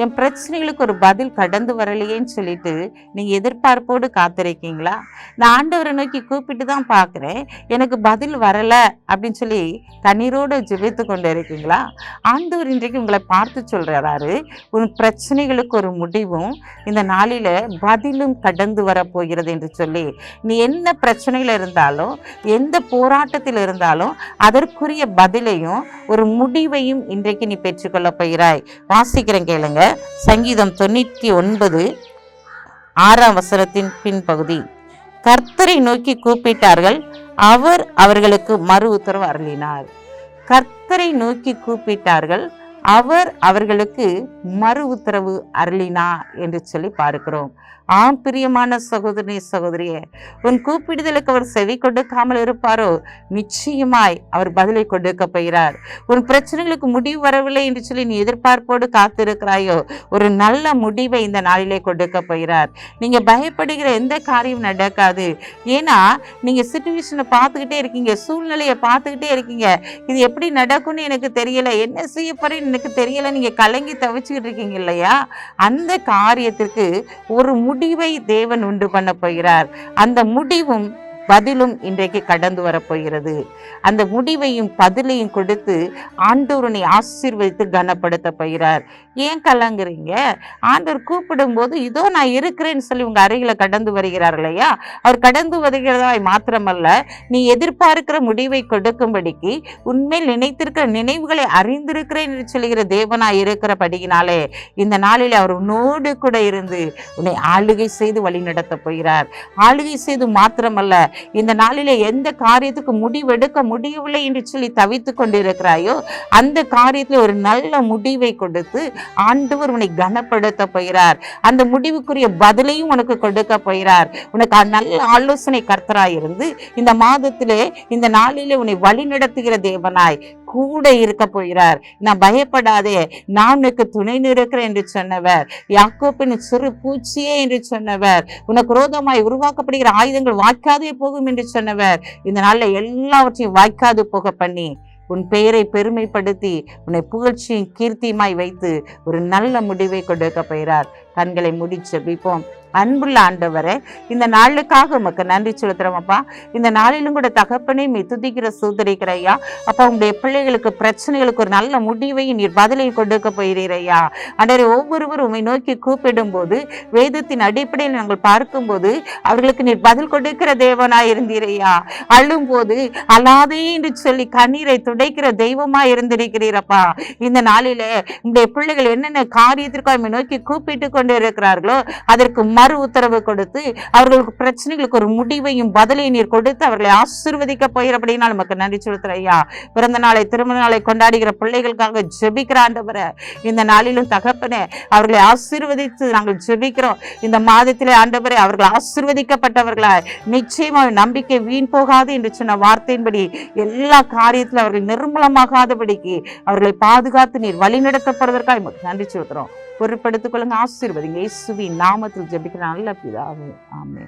என் பிரச்சனைகளுக்கு ஒரு பதில் கடந்து வரலையேன்னு சொல்லிட்டு நீங்கள் எதிர்பார்ப்போடு காத்திருக்கீங்களா? நான் ஆண்டவரை நோக்கி கூப்பிட்டு தான் பார்க்குறேன். எனக்கு பதில் வரல அப்படின்னு சொல்லி கண்ணீரோடு ஜெபித்து கொண்டு இருக்கீங்களா ஆண்டவர் இன்றைக்கு உங்களை பார்த்து சொல்கிறாரு உன் பிரச்சனைகளுக்கு ஒரு முடிவும் இந்த நாளில் பதிலும் கடந்து வரப்போகிறது என்று சொல்லி. நீ என்ன பிரச்சனையில் இருந்தாலும் எந்த போராட்டத்தில் இருந்தாலும் அதற்குரிய பதிலையும் ஒரு முடிவையும் இன்றைக்கு நீ பெற்றுக்கொள்ள போகிறாய். வாசிக்கிறேன் கேளுங்க. சங்கீதம் தொண்ணூற்றி ஒன்பது ஆறாம் வசனத்தின் பின்பகுதி. கர்த்தரை நோக்கி கூப்பிட்டார்கள் அவர் அவர்களுக்கு மறு உத்தரவு அருளினார். கர்த்தரை நோக்கி கூப்பிட்டார்கள் அவர் அவர்களுக்கு மறு உத்தரவு அருளினா என்று சொல்லி பார்க்கிறோம். ஆம் பிரியமான சகோதரி சகோதரிய உன் கூப்பிடுதலுக்கு அவர் செவி கொடுக்காமல் இருப்பாரோ? நிச்சயமாய் அவர் பதிலை கொடுக்க போகிறார். உன் பிரச்சனைகளுக்கு முடிவு வரவில்லை என்று சொல்லி நீ எதிர்பார்ப்போடு காத்திருக்கிறாயோ? ஒரு நல்ல முடிவை இந்த நாளிலே கொடுக்க போகிறார். நீங்க பயப்படுகிற எந்த காரியம் நடக்காது. ஏன்னா நீங்க சுச்சுவேஷனை பார்த்துக்கிட்டே இருக்கீங்க சூழ்நிலையை பார்த்துக்கிட்டே இருக்கீங்க. இது எப்படி நடக்கும்னு எனக்கு தெரியல. என்ன செய்ய போறேன்னு எனக்கு தெரியல நீங்க கலங்கி தவிச்சுக்கிட்டு இருக்கீங்க இல்லையா? அந்த காரியத்திற்கு ஒரு முடிவை தேவன் உண்டு பண்ண போகிறார். அந்த முடிவும் பதிலும் இன்றைக்கு கடந்து வரப்போகிறது. அந்த முடிவையும் பதிலையும் கொடுத்து ஆண்டவரனை ஆசீர்வதித்து கனப்படுத்த போகிறார். ஏன் கலங்குறீங்க? ஆண்டவர் கூப்பிடும்போது இதோ நான் இருக்கிறேன்னு சொல்லி உங்க அருகில கடந்து வருகிறார் இல்லையா? அவர் கடந்து வருகிறதாய் மாத்திரமல்ல நீ எதிர்பார்க்கிற முடிவை கொடுக்கும்படிக்கு உண்மையில் நினைத்திருக்கிற நினைவுகளை அறிந்திருக்கிறேன் என்று சொல்லுகிற தேவனாய் இருக்கிறபடியினாலே இந்த நாளில் அவர் உன்னோடு கூட இருந்து உன்னை ஆளுகை செய்து வழி நடத்த போகிறார். ஆளுகை செய்து மாத்திரமல்ல இந்த நாளிலே எந்த காரியத்துக்கு முடிவெடுக்க முடியவில்லை என்று சொல்லி தவித்து கொண்டிருக்கிறாயோ அந்த காரியத்தில் ஒரு நல்ல முடிவை கொடுத்து ஆண்டவர் உன்னை கனப்படுத்த போகிறார். அந்த முடிவுக்குரிய பதிலையும் உனக்கு கொடுக்க போகிறார். உனக்கு நல்ல ஆலோசனை கர்த்தராயிருந்து இந்த மாதத்திலே இந்த நாளிலே உன்னை வழிநடத்துகிற தேவனாய் கூட இருக்க போகிறார். நான் பயப்படாதே நான் உனக்கு துணை நிற்கிறேன் என்று சொன்னவர். யாக்கோப்பின் சிறு பூச்சியே என்று சொன்னவர். உனக்கு ரோதமாய் உருவாக்கப்படுகிற ஆயுதங்கள் வாய்க்காதே போகும் என்று சொன்னவர். இந்த நாளில் எல்லாவற்றையும் வாய்க்காது போக பண்ணி உன் பெயரை பெருமைப்படுத்தி உன்னை புகழ்ச்சியும் கீர்த்தியுமாய் வைத்து ஒரு நல்ல முடிவை கொடுக்க போகிறார். கண்களை முடி ஜெபிப்போம் அன்புள்ள ஆண்டவரே இந்த நாளுக்காக உமக்கு நன்றி செலுத்துறோம்ப்பா இந்த நாளிலும் கூட தகப்பனை மீ துதிக்கிற சூதரிக்கிற ஐயா. அப்பா உங்களுடைய பிள்ளைகளுக்கு பிரச்சனைகளுக்கு ஒரு நல்ல முடிவை நீர் பதிலை கொடுக்க போகிறீர் அன்றரை ஒவ்வொருவரும் உண்மை நோக்கி கூப்பிடும் போது வேதத்தின் அடிப்படையில் நாங்கள் பார்க்கும்போது அவர்களுக்கு நீர் பதில் கொடுக்கிற தேவனாய் இருந்தீரையா அழும் போது அல்லாதே என்று சொல்லி கண்ணீரை துடைக்கிற தெய்வமா இருந்திருக்கிறீரப்பா இந்த நாளிலே உங்களுடைய பிள்ளைகள் என்னென்ன காரியத்திற்காக உம்மை நோக்கி கூப்பிட்டு கொண்டிருக்கிறார்களோ அதற்கு மறு உத்தரவு கொடுத்து அவர்களுக்கு பிரச்சனைகளுக்கு ஒரு முடிவையும் பதிலையும் நீர் கொடுத்து அவர்களை ஆசீர்வதிக்க போகிறபடினா நமக்கு நன்றி செலுத்துற ஐயா. பிறந்த நாளை திருமண நாளை கொண்டாடுகிற பிள்ளைகளுக்காக ஜெபிக்கிற இந்த நாளிலும் தகப்பனே அவர்களை ஆசீர்வதித்து நாங்கள் ஜெபிக்கிறோம். இந்த மாதத்திலே ஆண்டவரே அவர்கள் ஆசீர்வதிக்கப்பட்டவர்களாய் நிச்சயமாக நம்பிக்கை வீண் போகாது என்று சொன்ன வார்த்தையின்படி எல்லா காரியத்திலும் அவர்கள் நிர்மூலமாகாதபடிக்கு அவர்களை பாதுகாத்து நீர் வழிநடத்தப்படுவதற்காக நன்றி சொல்கிறோம் பொருட்படுத்திக் கொள்ளுங்க. ஆசீர்வதிங்க. இயேசுவின் நாமத்தில் ஜெபிக்கிற நல்ல பிதாவே. ஆமே